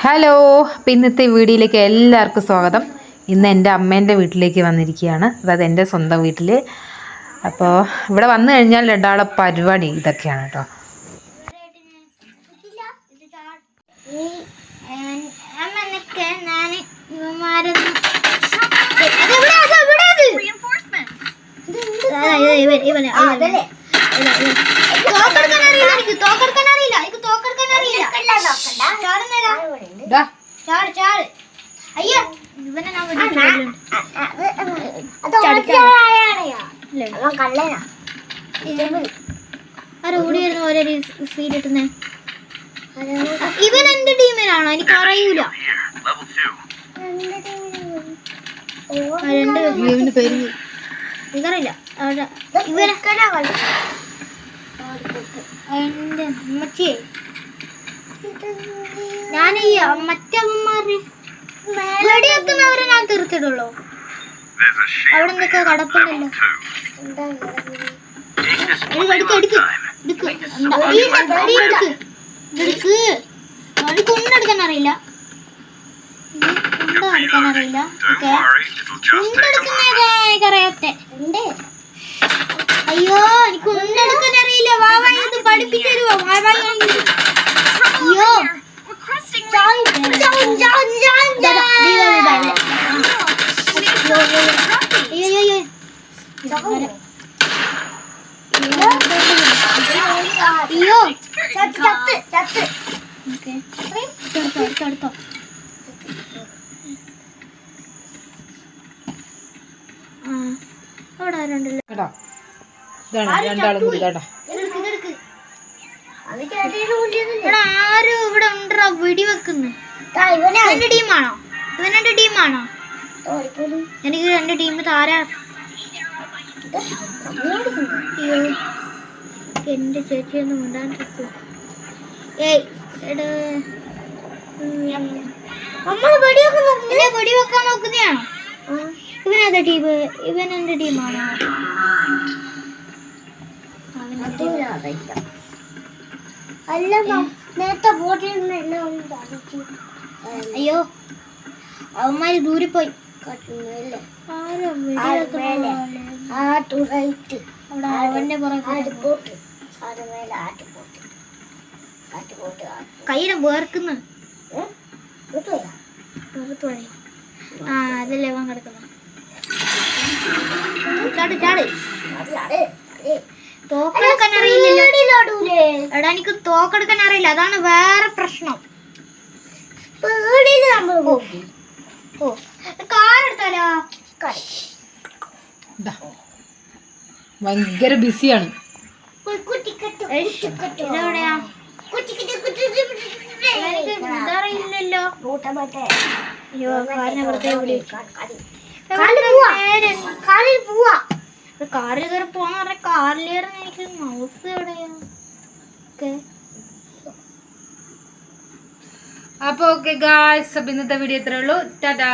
Hello അപ്പം ഇന്നത്തെ വീഡിയോയിലേക്ക് എല്ലാവർക്കും സ്വാഗതം. ഇന്ന് എന്റെ അമ്മേന്റെ വീട്ടിലേക്ക് വന്നിരിക്കുകയാണ്. അതായത് എന്റെ സ്വന്തം വീട്ടിൽ അപ്പോൾ ഇവിടെ വന്നു കഴിഞ്ഞാൽ രണ്ടാളെ പരിപാടി ഇതൊക്കെയാണ് കേട്ടോ. അമ്മനൊക്കെ ഞാൻ ഇവന്മാരൊന്നും തോക്കെടുക്കാൻ അറിയില്ല എനിക്ക് തോക്കെടുക്കാൻ അറിയില്ല എനിക്ക് തോക്കെടുക്കാൻ അറിയില്ല ചാടുന്നേരാ ദാ, ചാട് ചാട്. അയ്യോ. ഇവനെ ഞാൻ വെടിവെച്ചിട്ടുണ്ട്. ആരാ ഓടി വരുന്ന ഓരോ ഫീൽ കിട്ടുന്നേ. ഇവൻ എന്റെ ടീമിലാണോ എനിക്ക് അറിയൂല അവിടെ ഇവനെ എന്റെ അമ്മച്ചിയെ ഞാൻ ഈ മറ്റമ്മമാര് വെടിവെക്കുന്നവരെ ഞാൻ തീർത്തിടുള്ളൂ. അവിടെ എന്തൊക്കെ കടപ്പുണ്ടല്ലോ. അയ്യോ എനിക്ക് ഉണ്ടെടുക്കാൻ അറിയില്ല. വാവായി പഠിപ്പിച്ചു തരുവോ? ഓക്കെ അയ്യോ എനിക്ക് ഉണ്ടെടുക്കാൻ അറിയില്ല വാ വാ ഇത് പഠിപ്പിച്ചു തരുമോ വാ വാ അയ്യോ ദാ, ദാ, ദീ വാ, ദീ വാ, ദേ. അയ്യോ അയ്യോ അയ്യോ അയ്യോ ഓക്കെ എടുത്തോ എടുത്തോ എടുത്തോ ആ അവിടെ ആരുണ്ടല്ലോ കേട്ടോ. ഇതാണ് രണ്ടാളും കൂടി കേട്ടോ. ഇവിടെ ആരും ഇവിടെ ഉണ്ടോ വെടി വെക്കുന്നു? ഇവന്റെ ടീമാണോ? ഇവനെന്റെ ടീമാണോ? എനിക്ക് രണ്ട് ടീം താരാ. എന്റെ ചേച്ചി ഒന്നും മിണ്ടാണ്ടിരിക്കൂ ഏയ് എടാ. നമ്മൾ വെടിവെക്കാൻ നോക്കുന്നേ? വെടിവെക്കാൻ നോക്കുന്നതാണോ? ഇവനത് ടീം? ഇവൻ എന്റെ ടീമാണോ അല്ല നേരത്തെ ബോട്ടിൽ അയ്യോ അവന്മാര് ദൂരെ പോയി. കയ്യിലെ അവന്റെ പുറകെ കയ്യിനെ വേർക്കുന്നു. ആ അതല്ലേ അവൻ കിടക്കുന്നു. ചാട് ചാട്. തോക്കെടുക്കാൻ അറിയില്ലല്ലോ. എടാ എനിക്ക് തോക്കെടുക്കാൻ അറിയില്ല. അതാണ് വേറെ പ്രശ്നം. ഓ. ഓ. കാർ എടുത്താലോ. ഭയങ്കര ബിസിയാണ്. കാലിൽ പോവാ. ഇതറിയില്ലല്ലോ അയ്യോ വെറുതെ വിളി കാറിൽ കയറി പോന്ന് പറഞ്ഞ കാറിൽ കയറുന്ന എനിക്ക് മൗസ് എവിടെയാ? ഓക്കെ അപ്പോൾ ഓക്കെ ഗായ്സ് അപ്പോൾ ഇന്നത്തെ വീഡിയോ ഇത്രേ ഉള്ളൂ. ടാറ്റാ